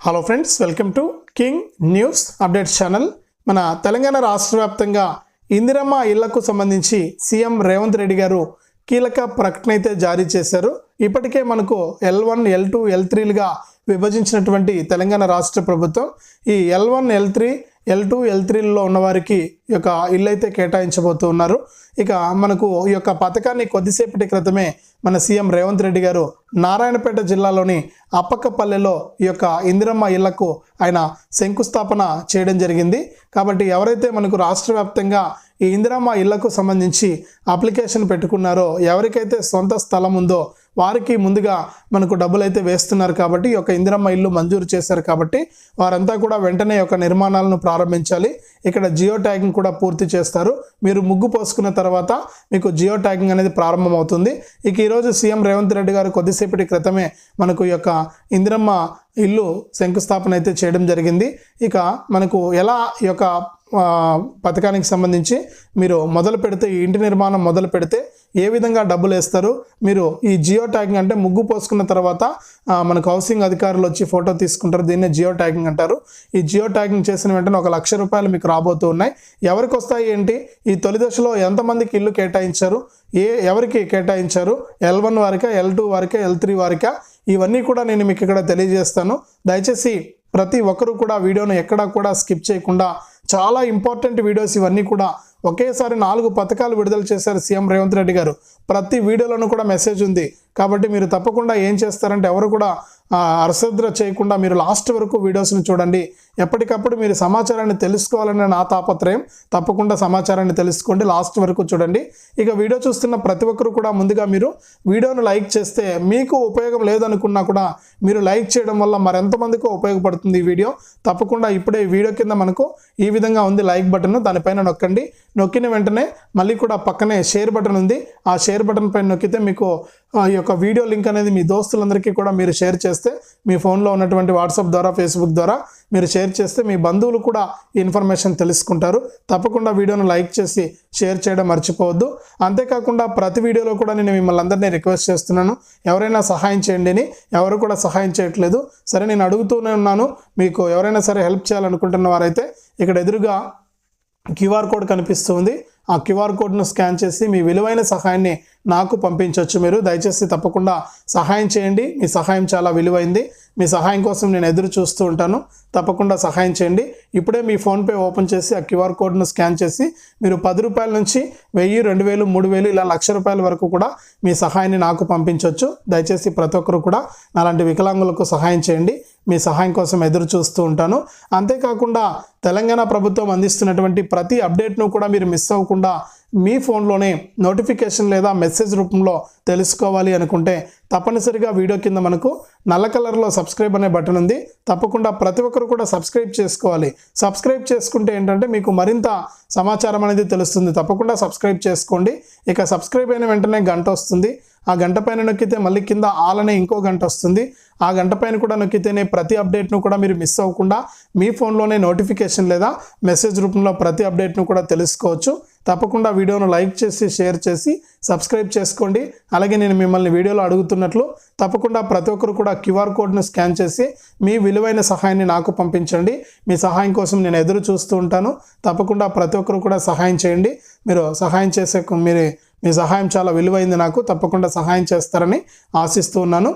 Hello friends welcome to king news updates channel మన తెలంగాణ రాష్ట్ర వ్యాప్తంగా ఇందిరమ్మ ఇళ్ళకు సంబంధించి సీఎం రేవంత్ రెడ్డి గారు కీలక ప్రకటన అయితే జారీ చేశారు. ఇప్పటికే మనకు L one L two L త్రీలుగా విభజించినటువంటి తెలంగాణ రాష్ట్ర ప్రభుత్వం ఈ L one L three L two L త్రీలో ఉన్నవారికి ఈ యొక్క ఇల్లు అయితే కేటాయించబోతూ ఉన్నారు. ఇక మనకు ఈ యొక్క పథకాన్ని కొద్దిసేపటి క్రితమే మన సీఎం రేవంత్ రెడ్డి గారు నారాయణపేట జిల్లాలోని అప్పక్కపల్లెలో ఈ యొక్క ఇందిరమ్మ ఇళ్ళకు ఆయన శంకుస్థాపన చేయడం జరిగింది. కాబట్టి ఎవరైతే మనకు రాష్ట్ర వ్యాప్తంగా ఈ ఇందిరమ్మ ఇళ్ళకు సంబంధించి అప్లికేషన్ పెట్టుకున్నారో ఎవరికైతే సొంత స్థలం ఉందో వారికి ముందుగా మనకు డబ్బులు అయితే వేస్తున్నారు కాబట్టి ఈ యొక్క ఇందిరమ్మ ఇల్లు మంజూరు చేశారు కాబట్టి వారంతా కూడా వెంటనే యొక్క నిర్మాణాలను ప్రారంభించాలి. ఇక్కడ జియో ట్యాగింగ్ కూడా పూర్తి చేస్తారు. మీరు ముగ్గు పోసుకున్న తర్వాత మీకు జియో ట్యాగింగ్ అనేది ప్రారంభమవుతుంది. ఇక ఈరోజు సీఎం రేవంత్ రెడ్డి గారు కొద్దిసేపటి క్రితమే మనకు ఈ యొక్క ఇందిరమ్మ ఇల్లు శంకుస్థాపన అయితే చేయడం జరిగింది. ఇక మనకు ఎలా ఈ యొక్క పథకానికి సంబంధించి మీరు మొదలు పెడితే ఈ ఇంటి నిర్మాణం మొదలు పెడితే ఏ విధంగా డబ్బులు వేస్తారు? మీరు ఈ జియో ట్యాగింగ్ అంటే ముగ్గు పోసుకున్న తర్వాత మనకు హౌసింగ్ అధికారులు వచ్చి ఫోటో తీసుకుంటారు. దీన్నే జియో ట్యాగింగ్ అంటారు. ఈ జియో ట్యాగింగ్ చేసిన వెంటనే ఒక లక్ష రూపాయలు మీకు రాబోతూ ఉన్నాయి. ఎవరికి వస్తాయి ఏంటి? ఈ తొలి దశలో ఎంతమందికి ఇల్లు కేటాయించారు? ఏ ఎవరికి కేటాయించారు? ఎల్ వన్ వారికా ఎల్ టూ వారికా ఎల్ త్రీ వారికా? ఇవన్నీ కూడా నేను మీకు ఇక్కడ తెలియజేస్తాను. దయచేసి ప్రతి ఒక్కరూ కూడా వీడియోను ఎక్కడా కూడా స్కిప్ చేయకుండా చాలా ఇంపార్టెంట్ వీడియోస్ ఇవన్నీ కూడా ఒకేసారి నాలుగు పథకాలు విడుదల చేశారు సీఎం రేవంత్ రెడ్డి గారు. ప్రతి వీడియోలోనూ కూడా మెసేజ్ ఉంది. కాబట్టి మీరు తప్పకుండా ఏం చేస్తారంటే ఎవరు కూడా అరసద్ర చేయకుండా మీరు లాస్ట్ వరకు వీడియోస్ని చూడండి. ఎప్పటికప్పుడు మీరు సమాచారాన్ని తెలుసుకోవాలనే నా తాపత్రయం. తప్పకుండా సమాచారాన్ని తెలుసుకోండి. లాస్ట్ వరకు చూడండి. ఇక వీడియో చూస్తున్న ప్రతి ఒక్కరు కూడా ముందుగా మీరు వీడియోను లైక్ చేస్తే మీకు ఉపయోగం లేదనుకున్నా కూడా మీరు లైక్ చేయడం వల్ల మరెంతమందికో ఉపయోగపడుతుంది ఈ వీడియో. తప్పకుండా ఇప్పుడే ఈ వీడియో కింద మనకు ఈ విధంగా ఉంది లైక్ బటన్. దానిపైన నొక్కండి. నొక్కిన వెంటనే మళ్ళీ కూడా పక్కనే షేర్ బటన్ ఉంది. ఆ షేర్ బటన్ పైన నొక్కితే మీకు ఆ యొక్క వీడియో లింక్ అనేది మీ దోస్తులందరికీ కూడా మీరు షేర్ చేస్తే మీ ఫోన్లో ఉన్నటువంటి వాట్సాప్ ద్వారా ఫేస్బుక్ ద్వారా మీరు షేర్ చేస్తే మీ బంధువులు కూడా ఈ ఇన్ఫర్మేషన్ తెలుసుకుంటారు. తప్పకుండా వీడియోను లైక్ చేసి షేర్ చేయడం మర్చిపోవద్దు. అంతేకాకుండా ప్రతి వీడియోలో కూడా నేను మిమ్మల్ని అందరినీ రిక్వెస్ట్ చేస్తున్నాను. ఎవరైనా సహాయం చేయండి అని ఎవరు కూడా సహాయం చేయట్లేదు. సరే నేను అడుగుతూనే ఉన్నాను. మీకు ఎవరైనా సరే హెల్ప్ చేయాలనుకుంటున్న వారైతే ఇక్కడ ఎదురుగా క్యూఆర్ కోడ్ కనిపిస్తుంది. ఆ క్యూఆర్ కోడ్ను స్కాన్ చేసి మీ విలువైన సహాయాన్ని నాకు పంపించవచ్చు మీరు. దయచేసి తప్పకుండా సహాయం చేయండి. మీ సహాయం చాలా విలువైంది. మీ సహాయం కోసం నేను ఎదురు చూస్తూ ఉంటాను. తప్పకుండా సహాయం చేయండి. ఇప్పుడే మీ ఫోన్పే ఓపెన్ చేసి ఆ క్యూఆర్ కోడ్ను స్కాన్ చేసి మీరు పది రూపాయల నుంచి వెయ్యి రెండు వేలు మూడు వేలు ఇలా లక్ష రూపాయల వరకు కూడా మీ సహాయాన్ని నాకు పంపించవచ్చు. దయచేసి ప్రతి ఒక్కరు కూడా అలాంటి వికలాంగులకు సహాయం చేయండి. మీ సహాయం కోసం ఎదురు చూస్తూ ఉంటాను. అంతేకాకుండా తెలంగాణ ప్రభుత్వం అందిస్తున్నటువంటి ప్రతి అప్డేట్ను కూడా మీరు మిస్ అవ్వకుండా మీ ఫోన్లోనే నోటిఫికేషన్ లేదా మెసేజ్ రూపంలో తెలుసుకోవాలి అనుకుంటే తప్పనిసరిగా వీడియో కింద మనకు నల్ల కలర్లో సబ్స్క్రైబ్ అనే బటన్ ఉంది. తప్పకుండా ప్రతి ఒక్కరు కూడా సబ్స్క్రైబ్ చేసుకోవాలి. సబ్స్క్రైబ్ చేసుకుంటే ఏంటంటే మీకు మరింత సమాచారం అనేది తెలుస్తుంది. తప్పకుండా సబ్స్క్రైబ్ చేసుకోండి. ఇక సబ్స్క్రైబ్ అయిన వెంటనే గంట వస్తుంది. ఆ గంట పైన నొక్కితే మళ్ళీ కింద ఆలనే ఇంకో గంట వస్తుంది. ఆ గంట పైన కూడా నొక్కితేనే ప్రతి అప్డేట్ను కూడా మీరు మిస్ అవ్వకుండా మీ ఫోన్లోనే నోటిఫికేషన్ లేదా మెసేజ్ రూపంలో ప్రతి అప్డేట్ను కూడా తెలుసుకోవచ్చు. తప్పకుండా వీడియోను లైక్ చేసి షేర్ చేసి సబ్స్క్రైబ్ చేసుకోండి. అలాగే నేను మిమ్మల్ని వీడియోలో అడుగుతున్నట్లు తప్పకుండా ప్రతి ఒక్కరు కూడా క్యూఆర్ కోడ్ను స్కాన్ చేసి మీ విలువైన సహాయాన్ని నాకు పంపించండి. మీ సహాయం కోసం నేను ఎదురు చూస్తూ ఉంటాను. తప్పకుండా ప్రతి ఒక్కరు కూడా సహాయం చేయండి. మీరు సహాయం చేసే మీరు మీ సహాయం చాలా విలువైంది నాకు తప్పకుండా సహాయం చేస్తారని ఆశిస్తూ ఉన్నాను.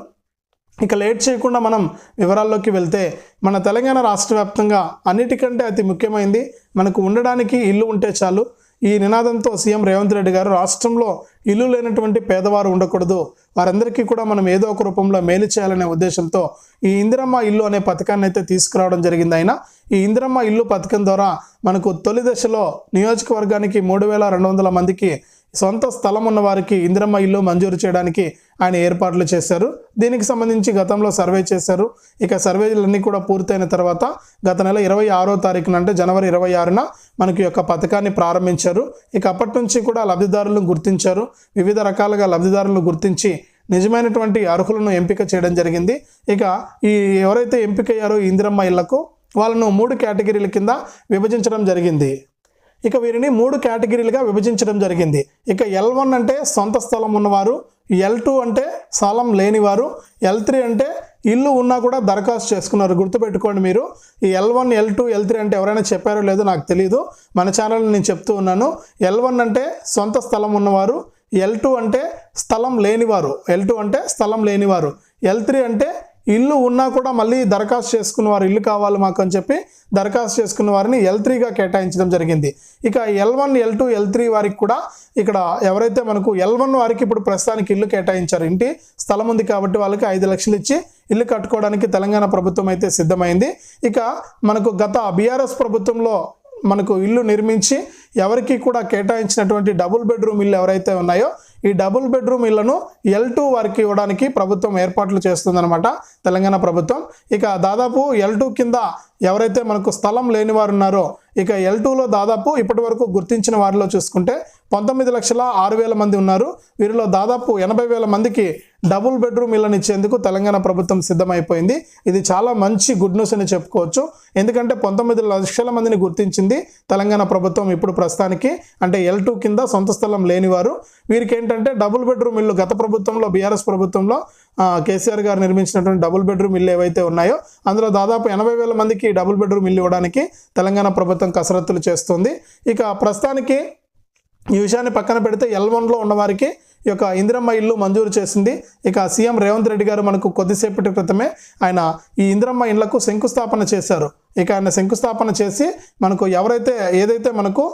ఇక లేట్ చేయకుండా మనం వివరాల్లోకి వెళ్తే మన తెలంగాణ రాష్ట్ర వ్యాప్తంగా అన్నిటికంటే అతి ముఖ్యమైనది మనకు ఉండడానికి ఇల్లు ఉంటే చాలు. ఈ నినాదంతో సీఎం రేవంత్ రెడ్డి గారు రాష్ట్రంలో ఇల్లు లేనటువంటి పేదవారు ఉండకూడదు. వారందరికీ కూడా మనం ఏదో ఒక రూపంలో మేలు చేయాలనే ఉద్దేశంతో ఈ ఇందిరమ్మ ఇల్లు అనే పథకాన్ని అయితే తీసుకురావడం జరిగింది ఆయన. ఈ ఇందిరమ్మ ఇల్లు పథకం ద్వారా మనకు తొలి దశలో నియోజకవర్గానికి మూడు వేల రెండు వందల మందికి సొంత స్థలం ఉన్న వారికి ఇందిరమ్మ ఇల్లు మంజూరు చేయడానికి ఆయన ఏర్పాట్లు చేశారు. దీనికి సంబంధించి గతంలో సర్వే చేశారు. ఇక సర్వేలన్నీ కూడా పూర్తయిన తర్వాత గత నెల ఇరవై ఆరో తారీఖున అంటే జనవరి ఇరవై ఆరున మనకి యొక్క పథకాన్ని ప్రారంభించారు. ఇక అప్పటి నుంచి కూడా లబ్ధిదారులను గుర్తించారు. వివిధ రకాలుగా లబ్ధిదారులను గుర్తించి నిజమైనటువంటి అర్హులను ఎంపిక చేయడం జరిగింది. ఇక ఈ ఎవరైతే ఎంపికయ్యారో ఇందిరమ్మ ఇళ్ళకు వాళ్ళను మూడు కేటగిరీల కింద విభజించడం జరిగింది. ఇక వీరిని మూడు కేటగిరీలుగా విభజించడం జరిగింది. ఇక ఎల్ వన్ అంటే సొంత స్థలం ఉన్నవారు ఎల్ టూ అంటే స్థలం లేనివారు ఎల్ త్రీ అంటే ఇల్లు ఉన్నా కూడా దరఖాస్తు చేసుకున్నారు. గుర్తుపెట్టుకోండి మీరు ఈ L one L two L three అంటే ఎవరైనా చెప్పారో లేదో నాకు తెలియదు మన ఛానల్ నేను చెప్తూ ఉన్నాను. ఎల్ వన్ అంటే సొంత స్థలం ఉన్నవారు ఎల్ టూ అంటే స్థలం లేనివారు ఎల్ టూ అంటే స్థలం లేనివారు ఎల్ త్రీ అంటే ఇల్లు ఉన్నా కూడా మళ్ళీ దరఖాస్తు చేసుకున్న వారు ఇల్లు కావాలి మాకు అని చెప్పి దరఖాస్తు చేసుకున్న వారిని ఎల్ త్రీగా కేటాయించడం జరిగింది. ఇక L one L two L three వారికి కూడా ఇక్కడ ఎవరైతే మనకు ఎల్ వన్ వారికి ఇప్పుడు ప్రస్తుతానికి ఇల్లు కేటాయించారు ఇంటి స్థలం ఉంది కాబట్టి వాళ్ళకి ఐదు లక్షలు ఇచ్చి ఇల్లు కట్టుకోవడానికి తెలంగాణ ప్రభుత్వం అయితే సిద్ధమైంది. ఇక మనకు గత బీఆర్ఎస్ ప్రభుత్వంలో మనకు ఇల్లు నిర్మించి ఎవరికి కూడా కేటాయించినటువంటి డబుల్ బెడ్రూమ్ ఇల్లు ఎవరైతే ఉన్నాయో ఈ డబుల్ బెడ్రూమ్ ఇళ్ళను ఎల్ టూ వారికి ఇవ్వడానికి ప్రభుత్వం ఏర్పాట్లు చేస్తుందన్నమాట తెలంగాణ ప్రభుత్వం. ఇక దాదాపు ఎల్ టూ కింద ఎవరైతే మనకు స్థలం లేని వారు ఉన్నారో ఇక ఎల్ టూలో దాదాపు ఇప్పటి వరకు గుర్తించిన వారిలో చూసుకుంటే పంతొమ్మిది లక్షల ఆరు వేల మంది ఉన్నారు. వీరిలో దాదాపు ఎనభై వేల మందికి డబుల్ బెడ్రూమ్ ఇళ్ళని ఇచ్చేందుకు తెలంగాణ ప్రభుత్వం సిద్ధమైపోయింది. ఇది చాలా మంచి గుడ్ న్యూస్ అని చెప్పుకోవచ్చు. ఎందుకంటే పంతొమ్మిది లక్షల మందిని గుర్తించింది తెలంగాణ ప్రభుత్వం ఇప్పుడు ప్రస్తుతానికి. అంటే ఎల్ టూ కింద సొంత స్థలం లేనివారు. వీరికి ఏంటంటే డబుల్ బెడ్రూమ్ ఇల్లు గత ప్రభుత్వంలో బీఆర్ఎస్ ప్రభుత్వంలో కేసీఆర్ గారు నిర్మించినటువంటి డబుల్ బెడ్రూమ్ ఇల్లు ఏవైతే ఉన్నాయో అందులో దాదాపు ఎనభై వేల మందికి డబుల్ బెడ్రూమ్ ఇల్లు ఇవ్వడానికి తెలంగాణ ప్రభుత్వం కసరత్తులు చేస్తుంది. ఇక ప్రస్తుతానికి ఈ విషయాన్ని పక్కన పెడితే ఎల్ వన్లో ఉన్నవారికి ఈ యొక్క ఇందిరమ్మ ఇల్లు మంజూరు చేసింది. ఇక సీఎం రేవంత్ రెడ్డి గారు మనకు కొద్దిసేపటి క్రితమే ఆయన ఈ ఇందిరమ్మ ఇళ్ళకు శంకుస్థాపన చేశారు. ఇక ఆయన శంకుస్థాపన చేసి మనకు ఎవరైతే ఏదైతే మనకు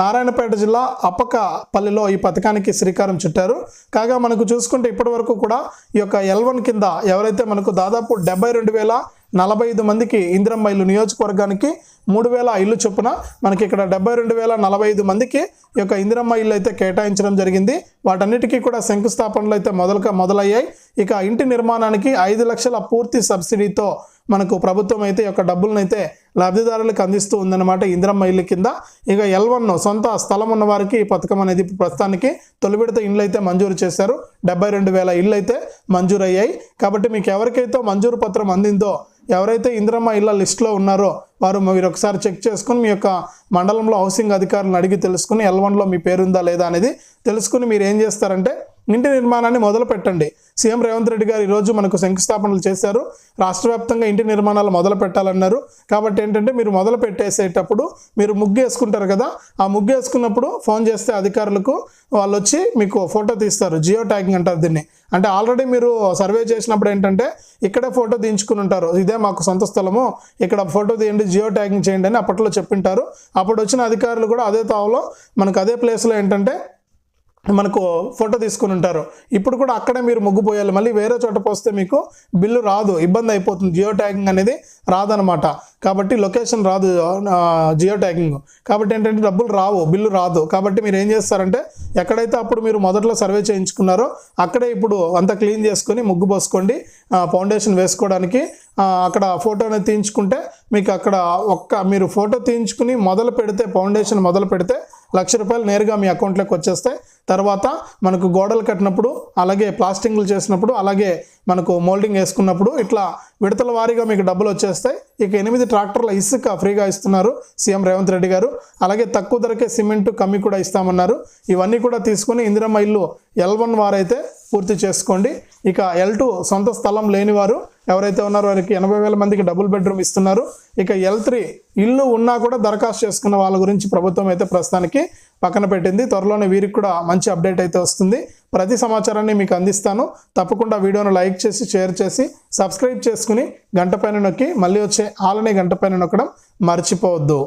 నారాయణపేట జిల్లా అప్పకపల్లిలో ఈ పథకానికి శ్రీకారం చుట్టారు. కాగా మనకు చూసుకుంటే ఇప్పటి వరకు కూడా ఈ యొక్క ఎల్ వన్ కింద ఎవరైతే మనకు దాదాపు డెబ్బై రెండు వేల నలభై ఐదు మందికి ఇందిరమ్మ ఇల్లు నియోజకవర్గానికి మూడు వేల ఇల్లు చొప్పున మనకి ఇక్కడ డెబ్బై రెండు వేల నలభై ఐదు మందికి ఈ యొక్క ఇందిరమ్మ ఇల్లు అయితే కేటాయించడం జరిగింది. వాటన్నిటికీ కూడా శంకుస్థాపనలు అయితే మొదలుగా మొదలయ్యాయి. ఇక ఇంటి నిర్మాణానికి ఐదు లక్షల పూర్తి సబ్సిడీతో మనకు ప్రభుత్వం అయితే యొక్క డబ్బులను అయితే లబ్ధిదారులకు అందిస్తూ ఉందన్నమాట ఇందిరమ్మ ఇల్లు కింద. ఇక ఎల్వన్ సొంత స్థలం ఉన్న వారికి ఈ పథకం అనేది ప్రస్తుతానికి తొలి విడత ఇండ్లు అయితే మంజూరు చేశారు. డెబ్బై రెండు వేల ఇళ్ళు అయితే మంజూరు అయ్యాయి కాబట్టి మీకు ఎవరికైతే మంజూరు పత్రం అందిందో ఎవరైతే ఇందిరమ్మ ఇళ్ళ లిస్టులో ఉన్నారో వారు మీరు ఒకసారి చెక్ చేసుకుని మీ యొక్క మండలంలో హౌసింగ్ అధికారులను అడిగి తెలుసుకుని ఎల్ వన్లో మీ పేరుందా లేదా అనేది తెలుసుకుని మీరు ఏం చేస్తారంటే ఇంటి నిర్మాణాన్ని మొదలు పెట్టండి సీఎం రేవంత్ రెడ్డి గారు ఈరోజు మనకు శంకుస్థాపనలు చేశారు. రాష్ట్ర వ్యాప్తంగా ఇంటి నిర్మాణాలు మొదలు పెట్టాలన్నారు కాబట్టి ఏంటంటే మీరు మొదలు పెట్టేసేటప్పుడు మీరు ముగ్గు వేసుకుంటారు కదా ఆ ముగ్గు వేసుకున్నప్పుడు ఫోన్ చేస్తే అధికారులకు వాళ్ళు వచ్చి మీకు ఫోటో తీస్తారు. జియో ట్యాగింగ్ అంటారు దీన్ని. అంటే ఆల్రెడీ మీరు సర్వే చేసినప్పుడు ఏంటంటే ఇక్కడే ఫోటో తీయించుకుని ఉంటారు. ఇదే మాకు సొంత స్థలము. ఇక్కడ ఫోటో తీయండి జియో ట్యాగింగ్ చేయండి అని అప్పట్లో చెప్పింటారు. అప్పుడు వచ్చిన అధికారులు కూడా అదే తావులో మనకు అదే ప్లేస్లో ఏంటంటే మనకు ఫోటో తీసుకుని ఉంటారు. ఇప్పుడు కూడా అక్కడే మీరు ముగ్గు పోయాలి. మళ్ళీ వేరే చోట పోస్తే మీకు బిల్లు రాదు. ఇబ్బంది అయిపోతుంది. జియో ట్యాగింగ్ అనేది రాదనమాట కాబట్టి లొకేషన్ రాదు. Geo tagging. కాబట్టి ఏంటంటే డబ్బులు రావు. బిల్లు రాదు. కాబట్టి మీరు ఏం చేస్తారంటే ఎక్కడైతే అప్పుడు మీరు మొదట్లో సర్వే చేయించుకున్నారో అక్కడే ఇప్పుడు అంతా క్లీన్ చేసుకొని ముగ్గు పోసుకోండి. ఫౌండేషన్ వేసుకోవడానికి. అక్కడ ఫోటో అనేది తీయించుకుంటే మీకు అక్కడ ఒక్క మీరు ఫోటో తీయించుకుని మొదలు పెడితే ఫౌండేషన్ మొదలు పెడితే లక్ష రూపాయలు నేరుగా మీ అకౌంట్లోకి వచ్చేస్తాయి తర్వాత మనకు గోడలు కట్టినప్పుడు అలాగే ప్లాస్టింగ్లు చేసినప్పుడు అలాగే మనకు మోల్డింగ్ వేసుకున్నప్పుడు ఇట్లా విడతల వారీగా మీకు డబ్బులు వచ్చేస్తాయి ఇక ఎనిమిది ట్రాక్టర్ల ఇసుక ఫ్రీగా ఇస్తున్నారు సీఎం రేవంత్ రెడ్డి గారు. అలాగే తక్కువ ధరకే సిమెంట్ కమ్మి కూడా ఇస్తామన్నారు. ఇవన్నీ కూడా తీసుకుని ఇందిరమ్మ ఇల్లు ఎల్ వన్ వారైతే పూర్తి చేసుకోండి. ఇక ఎల్ టూ సొంత స్థలం లేని వారు ఎవరైతే ఉన్నారో వారికి ఎనభై వేల మందికి డబుల్ బెడ్రూమ్ ఇస్తున్నారు. ఇక ఎల్ త్రీ ఇల్లు ఉన్నా కూడా దరఖాస్తు చేసుకున్న వాళ్ళ గురించి ప్రభుత్వం అయితే ప్రస్తుతానికి పక్కన పెట్టింది. త్వరలోనే వీరికి కూడా మంచి అప్డేట్ అయితే వస్తుంది. ప్రతి సమాచారాన్ని మీకు అందిస్తాను. తప్పకుండా వీడియోను లైక్ చేసి షేర్ చేసి సబ్స్క్రైబ్ చేసుకుని గంట పైన నొక్కి మళ్ళీ వచ్చే ఆలనే గంట పైన నొక్కడం మర్చిపోవద్దు.